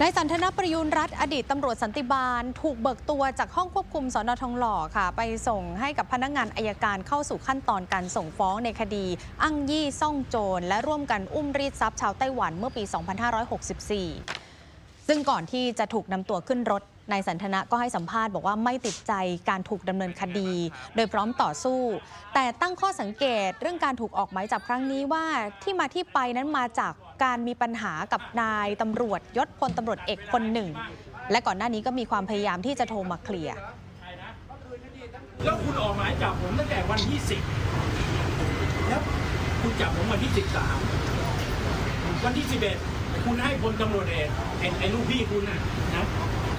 นายสันทนประยุนรัฐอดีตตำรวจสันติบาล ถูกเบิกตัวจากห้องควบคุมสอนอทองหล่อค่ะ ไปส่งให้กับพนักงานอายการเข้าสู่ขั้นตอนการส่งฟ้องในคดีอ้างยี่ซ่องโจร และร่วมกันอุ้มรีดทรัพย์ชาวไต้หวันเมื่อปี 2564 ซึ่งก่อนที่จะถูกนำตัวขึ้นรถนายสันทนะก็ให้สัมภาษณ์บอกว่าไม่ติดใจการถูกดำเนินคดี โดยพร้อมต่อสู้ แต่ตั้งข้อสังเกตเรื่องการถูกออกหมายจับครั้งนี้ว่าที่มาที่ไปนั้นมาจาก การมีปัญหากับนายตำรวจยศพลตำรวจเอกคนหนึ่ง และก่อนหน้านี้ก็มีความพยายามที่จะโทรมาเคลียร์แล้วคุณออกหมายจับผมตั้งแต่วันที่สิบแล้วคุณจับผมวันที่สิบสามวันที่สิบเอ็ดคุณให้พลตำรวจเอกไอ้ลูกพี่คุณนะนะ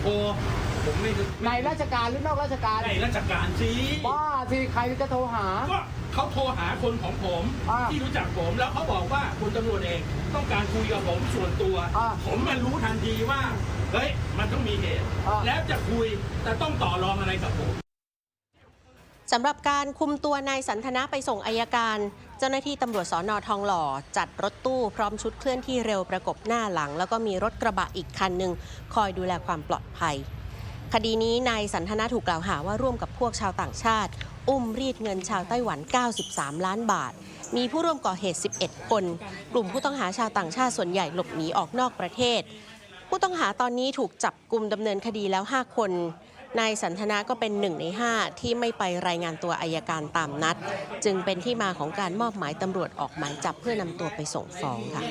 โทร ผมไม่ในราชการหรือนอกราชการในราชการสิบ้าสิใครจะโทรหา ก็เขาโทรหาคนของผมอ่าที่รู้จักผมแล้วเขาบอกว่าพลตำรวจเอกต้องการคุยกับผมส่วนตัวอ่าผมมันรู้ทันทีว่าเฮ้ยมันต้องมีเหตุอ่าแล้วจะคุยแต่ต้องต่อรองอะไรกับผมสำหรับการคุมตัวนายสันทนะไปส่งอายการ เจ้าหน้าที่ตำรวจสอนอทองหล่อ จัดรถตู้พร้อมชุดเคลื่อนที่เร็วประกบหน้าหลัง แล้วก็มีรถกระบะอีกคันหนึ่งคอยดูแลความปลอดภัย คดีนี้นายสันทนะถูกกล่าวหาว่าร่วมกับพวกชาวต่างชาติ อุ้มรีดเงินชาวไต้หวัน 93 ล้านบาท มีผู้ร่วมก่อเหตุ 11 คน กลุ่มผู้ต้องหาชาวต่างชาติส่วนใหญ่หลบหนีออกนอกประเทศ ผู้ต้องหาตอนนี้ถูกจับกลุ่มดำเนินคดีแล้ว 5 คนนายสันทนาก็เป็นหนึ่งใน 5 ที่ไม่ไปรายงานตัวอายการตามนัด จึงเป็นที่มาของการมอบหมายตำรวจออกหมายจับเพื่อนำตัวไปส่งฟ้องค่ะ